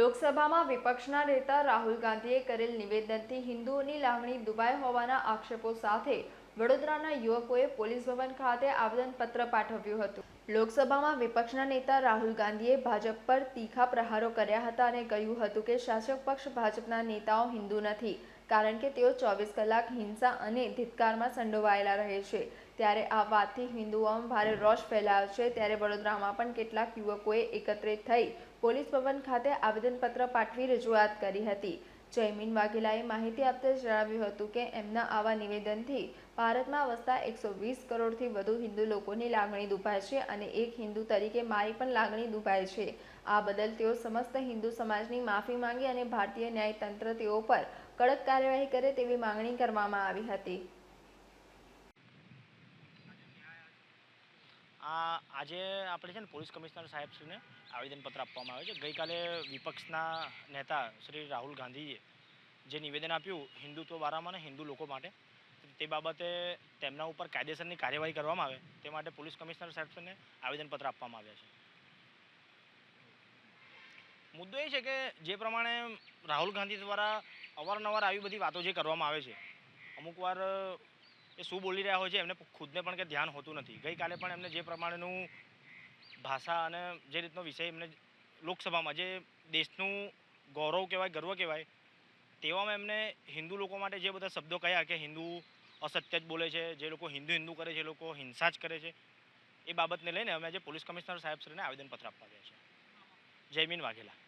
લોકસભામાં વિપક્ષના નેતા રાહુલ ગાંધીએ કરેલ નિવેદનથી હિન્દુઓની લાગણી દુભાઈ હોવાના આક્ષેપો સાથે વડોદરાના યુવકોએ પોલીસ ભવન ખાતે આવેદનપત્ર પાઠવ્યું હતું. લોકસભામાં વિપક્ષના નેતા રાહુલ ગાંધીએ ભાજપ પર તીખા પ્રહારો કર્યા હતા અને કહ્યું હતું કે શાસક પક્ષ ભાજપના નેતાઓ હિન્દુ નથી, કારણ કે તેઓ ચોવીસ કલાક હિંસા અને ધિક્કારમાં સંડોવાયેલા રહે છે. ત્યારે આ વાતથી હિન્દુઓમાં ભારે રોષ ફેલાયો છે. ત્યારે વડોદરામાં પણ કેટલાક યુવકોએ એકત્રિત થઈ પોલીસ ભવન ખાતે આવેદનપત્ર પાઠવી રજૂઆત કરી હતી. જયમીન વાઘેલાએ માહિતી આપતા જણાવ્યું હતું કે એમના આવા નિવેદનથી ભારતમાં વસતા એકસો વીસ કરોડથી વધુ હિન્દુ લોકોની લાગણી દુભાય છે અને એક હિન્દુ તરીકે મારી પણ લાગણી દુભાય છે. આ બદલ તેઓ સમસ્ત હિન્દુ સમાજની માફી માંગી અને ભારતીય ન્યાયતંત્ર તેઓ પર કડક કાર્યવાહી કરે તેવી માંગણી કરવામાં આવી હતી. આ આજે આપણે છે ને પોલીસ કમિશનર સાહેબશ્રીને આવેદનપત્ર આપવામાં આવે છે. ગઈકાલે વિપક્ષના નેતા શ્રી રાહુલ ગાંધીએ જે નિવેદન આપ્યું હિન્દુત્વ બારામાં ને હિન્દુ લોકો માટે, તે બાબતે તેમના ઉપર કાયદેસરની કાર્યવાહી કરવામાં આવે તે માટે પોલીસ કમિશનર સાહેબશ્રીને આવેદનપત્ર આપવામાં આવ્યા છે. મુદ્દો એ છે કે જે પ્રમાણે રાહુલ ગાંધી દ્વારા અવારનવાર આવી બધી વાતો જે કરવામાં આવે છે, અમુક વાર એ શું બોલી રહ્યા હોય છે, એમને ખુદને પણ કે ધ્યાન હોતું નથી. ગઈકાલે પણ એમને જે પ્રમાણેનું ભાષા અને જે રીતનો વિષય એમને લોકસભામાં, જે દેશનું ગૌરવ કહેવાય, ગર્વ કહેવાય, તેવામાં એમને હિન્દુ લોકો માટે જે બધા શબ્દો કહ્યા કે હિન્દુ અસત્ય જ બોલે છે, જે લોકો હિન્દુ હિન્દુ કરે છે, એ લોકો હિંસા જ કરે છે, એ બાબતને લઈને અમે આજે પોલીસ કમિશનર સાહેબશ્રીને આવેદનપત્ર આપવા ગયા છે જયમીન વાઘેલા.